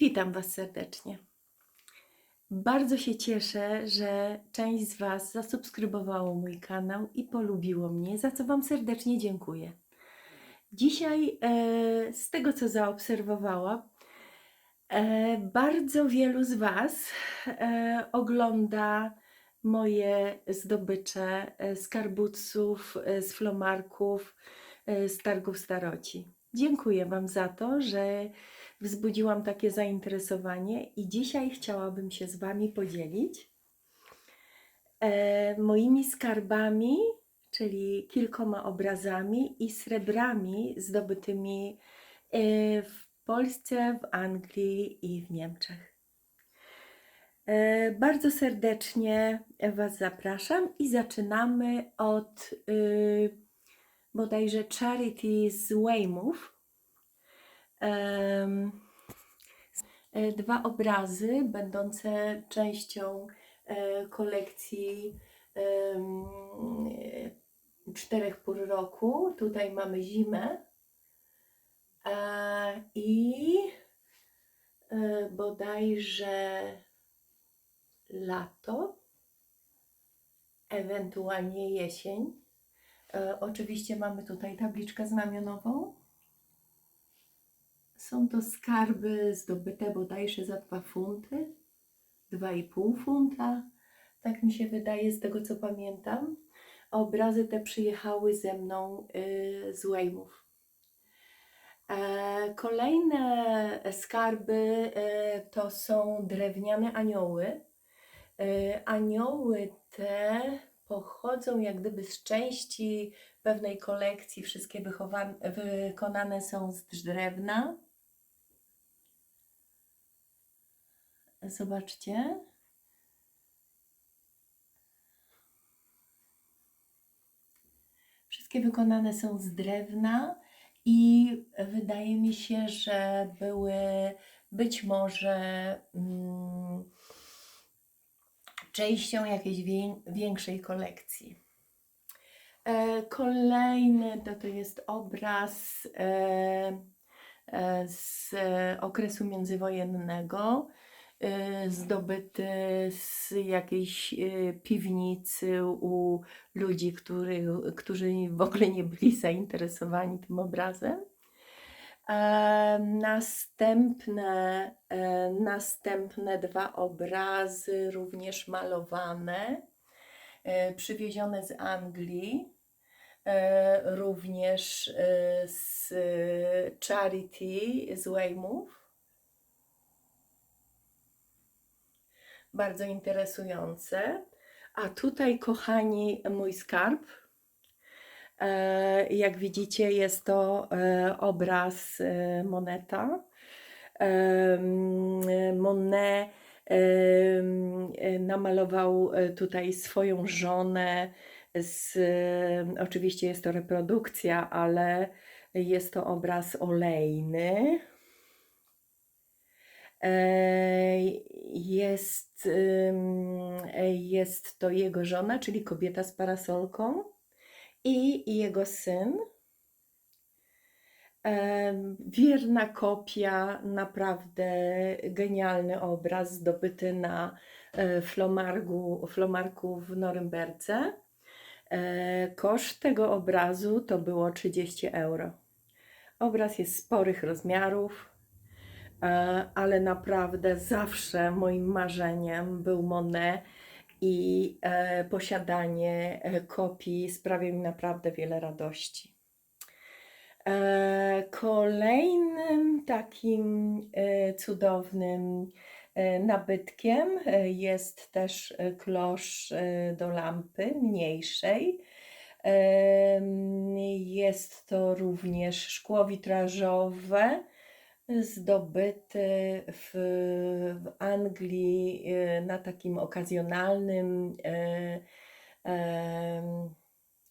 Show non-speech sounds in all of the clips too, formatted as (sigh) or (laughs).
Witam Was serdecznie. Bardzo się cieszę, że część z Was zasubskrybowało mój kanał i polubiło mnie, za co Wam serdecznie dziękuję. Dzisiaj, e, z tego co zaobserwowałam, e, bardzo wielu z Was e, ogląda moje zdobycze z karbuców, e, z flomarków, z targów staroci. Dziękuję Wam za to, że wzbudziłam takie zainteresowanie i dzisiaj chciałabym się z Wami podzielić e, moimi skarbami, czyli kilkoma obrazami i srebrami zdobytymi e, w Polsce, w Anglii i w Niemczech. E, Bardzo serdecznie Was zapraszam i zaczynamy od y, bodajże Charity z Weymouth. E, Dwa obrazy będące częścią e, kolekcji e, czterech pór roku. Tutaj mamy zimę i bodajże lato, ewentualnie jesień. E, Oczywiście mamy tutaj tabliczkę znamionową. Są to skarby zdobyte bodajże za 2 funty, 2,5 funta, tak mi się wydaje z tego co pamiętam. Obrazy te przyjechały ze mną y, z Weymouth. E, Kolejne skarby e, to są drewniane anioły. Anioły te pochodzą jak gdyby z części pewnej kolekcji. Wszystkie wykonane są z drewna. Zobaczcie. Wszystkie wykonane są z drewna i wydaje mi się, że były być może mm, częścią jakiejś wię- większej kolekcji. E, Kolejny to, to jest obraz e, e, z okresu międzywojennego, zdobyty z jakiejś piwnicy u ludzi, który, którzy w ogóle nie byli (laughs) zainteresowani tym obrazem. Następne, e, następne dwa obrazy, również malowane, e, przywiezione z Anglii, e, również z Charity z Weymouth. Bardzo interesujące. A tutaj, kochani, mój skarb. E, Jak widzicie, jest to e, obraz e, Moneta. Monet namalował tutaj swoją żonę. Z, oczywiście jest to reprodukcja, ale jest to obraz olejny. Jest, jest to jego żona, czyli kobieta z parasolką i jego syn. Wierna kopia, naprawdę genialny obraz zdobyty na e, Flomargu, Flomarku w Norymberdze. E, Koszt tego obrazu to było 30 euro. Obraz jest sporych rozmiarów, e, ale naprawdę zawsze moim marzeniem był Monet i e, posiadanie e, kopii sprawia mi naprawdę wiele radości. E, Kolejnym takim cudownym nabytkiem jest też klosz do lampy mniejszej. Jest to również szkło witrażowe zdobyty w, w Anglii e, na takim okazjonalnym e, em,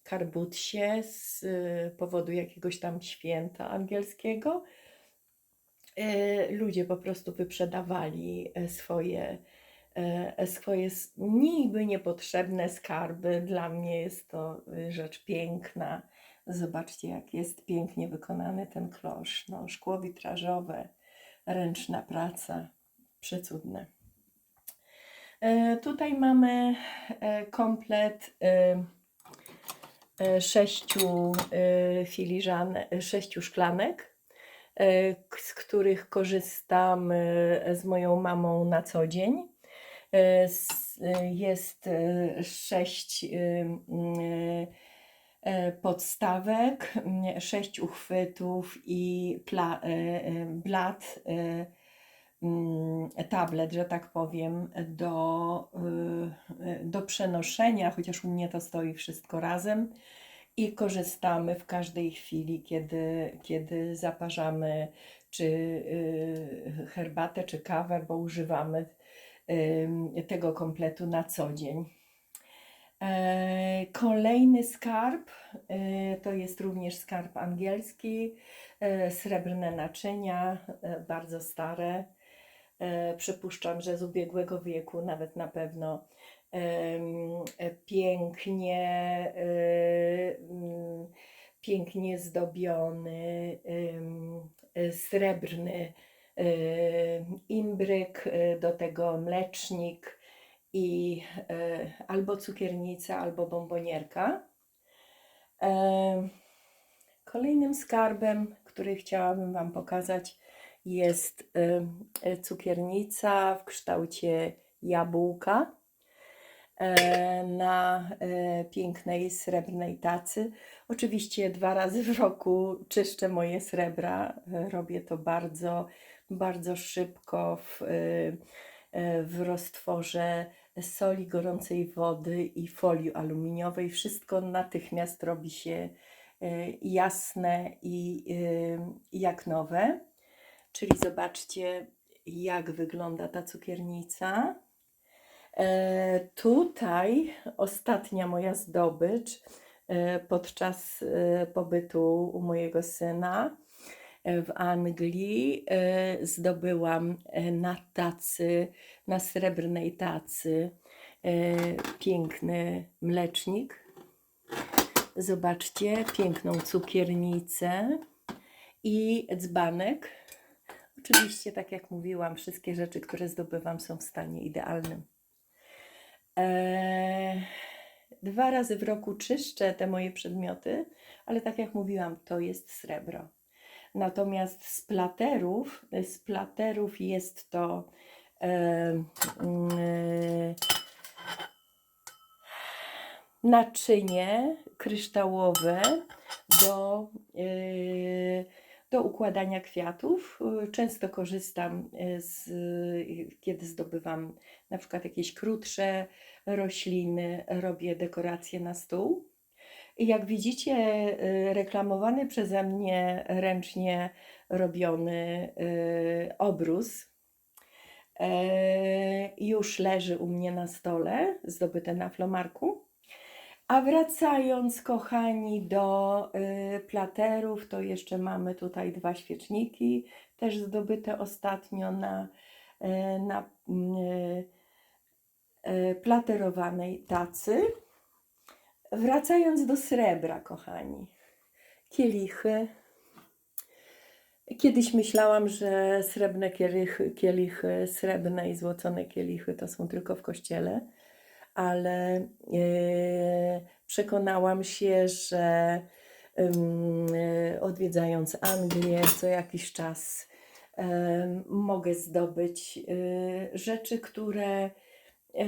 karbutsie z e, powodu jakiegoś tam święta angielskiego. E, Ludzie po prostu wyprzedawali e, swoje, e, swoje niby niepotrzebne skarby. Dla mnie jest to e, rzecz piękna. Zobaczcie, jak jest pięknie wykonany ten klosz. No, szkło witrażowe, ręczna praca, przecudne. E, Tutaj mamy e, komplet e, sześciu filiżan, e, sześciu szklanek, z których korzystam z moją mamą na co dzień. Jest sześć podstawek, mm, sześć uchwytów i pla, e, e, blat, e, mm, tablet, że tak powiem, do, do przenoszenia, chociaż u mnie to stoi wszystko razem i korzystamy w każdej chwili, kiedy, kiedy zaparzamy czy herbatę, czy kawę, bo używamy tego kompletu na co dzień. E, Kolejny skarb e, to jest również skarb angielski, e, srebrne naczynia, bardzo stare. Przypuszczam, że z ubiegłego wieku, nawet na pewno. Pięknie, pięknie zdobiony, srebrny imbryk, do tego mlecznik i e, albo cukiernica, albo bombonierka. E, Kolejnym skarbem, który chciałabym Wam pokazać, jest e, cukiernica w kształcie jabłka na pięknej srebrnej tacy. Oczywiście dwa razy w roku czyszczę moje srebra. Robię to bardzo, bardzo szybko w, w roztworze soli, gorącej wody i folii aluminiowej. Wszystko natychmiast robi się e, jasne i e, jak nowe. Czyli zobaczcie, jak wygląda ta cukiernica. E, tutaj ostatnia moja zdobycz e, podczas e, pobytu u mojego syna e, w Anglii e, zdobyłam e, na tacy, na srebrnej tacy e, piękny mlecznik. Zobaczcie, piękną cukiernicę i dzbanek. Oczywiście, tak jak mówiłam, wszystkie rzeczy, które zdobywam, są w stanie idealnym. Eee, dwa razy w roku czyszczę te moje przedmioty, ale tak jak mówiłam, to jest srebro. Natomiast z platerów, z platerów jest to e, mm, e, naczynie kryształowe do, e, do układania kwiatów. Często korzystam e, z, kiedy zdobywam na przykład jakieś krótsze rośliny, robię dekoracje na stół. Jak widzicie, e, reklamowany przeze mnie ręcznie robiony e, obrus e, już leży u mnie na stole, zdobyte na flomarku. A wracając, kochani, do y, platerów, to jeszcze mamy tutaj dwa świeczniki, też zdobyte ostatnio na, y, na y, y, platerowanej tacy. Wracając do srebra, kochani, kielichy. Kiedyś myślałam, że srebrne kielichy, kielichy, srebrne i złocone kielichy to są tylko w kościele ale e, przekonałam się, że e, odwiedzając Anglię co jakiś czas em, mogę zdobyć e, rzeczy, które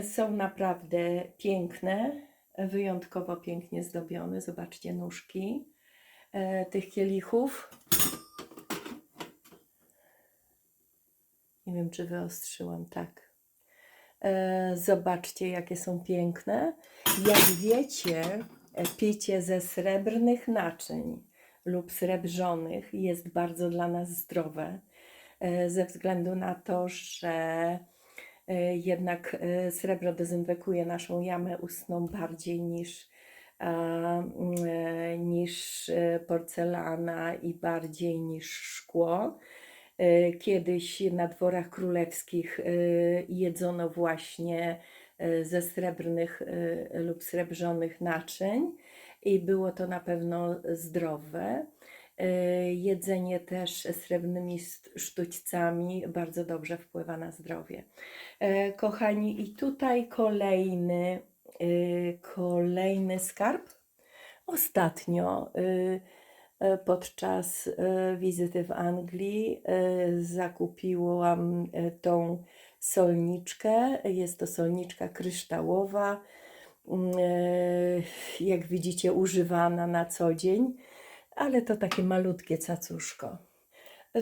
są naprawdę piękne, wyjątkowo pięknie zdobione. Zobaczcie nóżki e, tych kielichów. Nie wiem, czy wyostrzyłam tak. E, Zobaczcie, jakie są piękne. Jak wiecie, e, picie ze srebrnych naczyń lub srebrzonych jest bardzo dla nas zdrowe, ze względu na to, że jednak e, srebro dezynfekuje naszą jamę ustną bardziej niż, mm, e, niż e, porcelana i bardziej niż szkło. E, Kiedyś na dworach królewskich e, jedzono właśnie e, ze srebrnych e, lub srebrzonych naczyń i było to na pewno zdrowe. E, Jedzenie też srebrnymi sztućcami bardzo dobrze wpływa na zdrowie. E, Kochani, i tutaj kolejny, e, kolejny skarb. Ostatnio podczas wizyty w Anglii zakupiłam tą solniczkę. Jest to solniczka kryształowa, mm, jak widzicie, używana na co dzień, ale to takie malutkie cacuszko.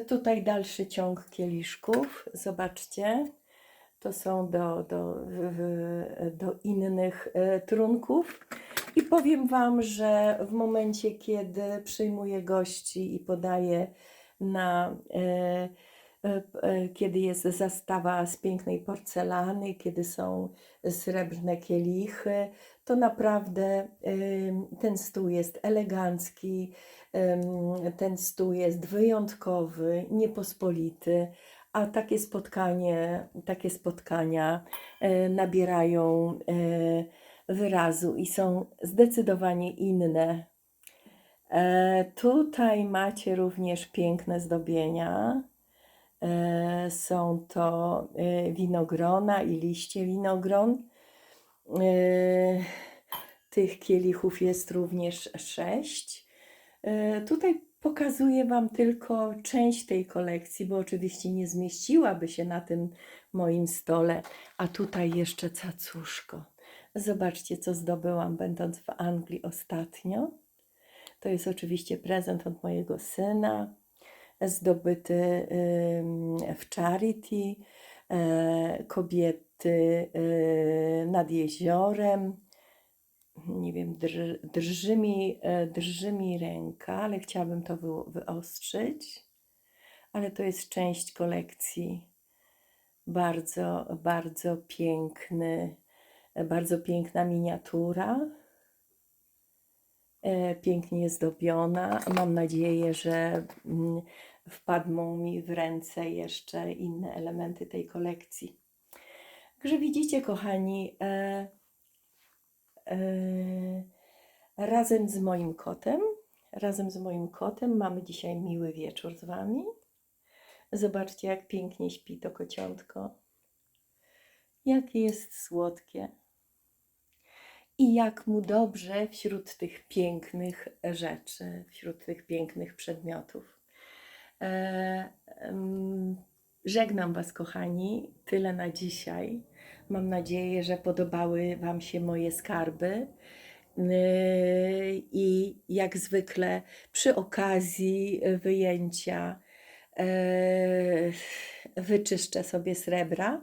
Tutaj dalszy ciąg kieliszków. Zobaczcie. To są do, do, do innych e, trunków. I powiem Wam, że w momencie, kiedy przyjmuję gości i podaję na, e, kiedy jest zastawa z pięknej porcelany, kiedy są srebrne kielichy, to naprawdę ten stół jest elegancki, ten stół jest wyjątkowy, niepospolity, a takie spotkanie, takie spotkania e, nabierają e, wyrazu i są zdecydowanie inne. E, tutaj macie również piękne zdobienia. E, są to e, winogrona i liście winogron. E, tych kielichów jest również sześć. Tutaj pokazuję Wam tylko część tej kolekcji, bo oczywiście nie zmieściłaby się na tym moim stole. A tutaj jeszcze cacuszko. Zobaczcie, co zdobyłam, będąc w Anglii ostatnio. To jest oczywiście prezent od mojego syna, zdobyty w Charity, e, kobiety e, nad jeziorem. Nie wiem, drży, drży, mi, e, drży mi ręka, ale chciałabym to wy, wyostrzyć. Ale to jest część kolekcji. Bardzo, bardzo piękny, bardzo piękna miniatura. E, pięknie zdobiona. Mam nadzieję, że mm, wpadną mi w ręce jeszcze inne elementy tej kolekcji. Także widzicie, kochani, e, e, razem z moim kotem, razem z moim kotem mamy dzisiaj miły wieczór z Wami. Zobaczcie, jak pięknie śpi to kociątko. Jakie jest słodkie. I jak mu dobrze wśród tych pięknych rzeczy, wśród tych pięknych przedmiotów. E, żegnam Was, kochani. Tyle na dzisiaj. Mam nadzieję, że podobały Wam się moje skarby. Yy, I jak zwykle przy okazji wyjęcia e, wyczyszczę sobie srebra.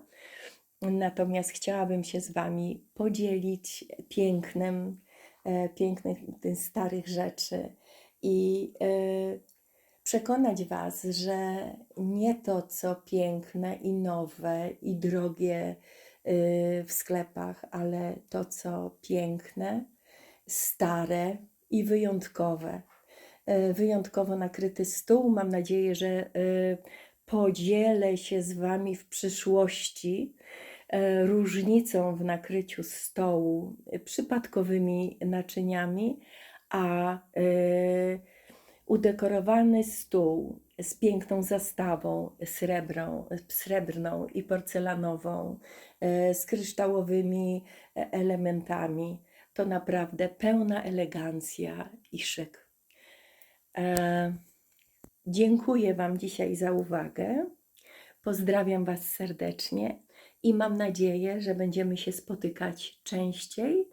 Natomiast chciałabym się z Wami podzielić pięknem, e, pięknych starych rzeczy i e, przekonać Was, że nie to, co piękne i nowe i drogie e, w sklepach, ale to, co piękne, stare i wyjątkowe. Wyjątkowo nakryty stół. Mam nadzieję, że podzielę się z Wami w przyszłości różnicą w nakryciu stołu, e, przypadkowymi naczyniami, a e, udekorowany stół z piękną zastawą srebrą, srebrną i porcelanową, e, z kryształowymi e, elementami, to naprawdę pełna elegancja i szyk. E, Dziękuję Wam dzisiaj za uwagę. Pozdrawiam Was serdecznie i mam nadzieję, że będziemy się spotykać częściej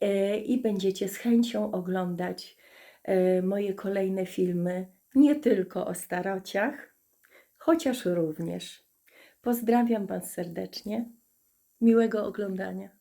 e, i będziecie z chęcią oglądać e, moje kolejne filmy, nie tylko o starociach, chociaż również. Pozdrawiam Was serdecznie. Miłego oglądania.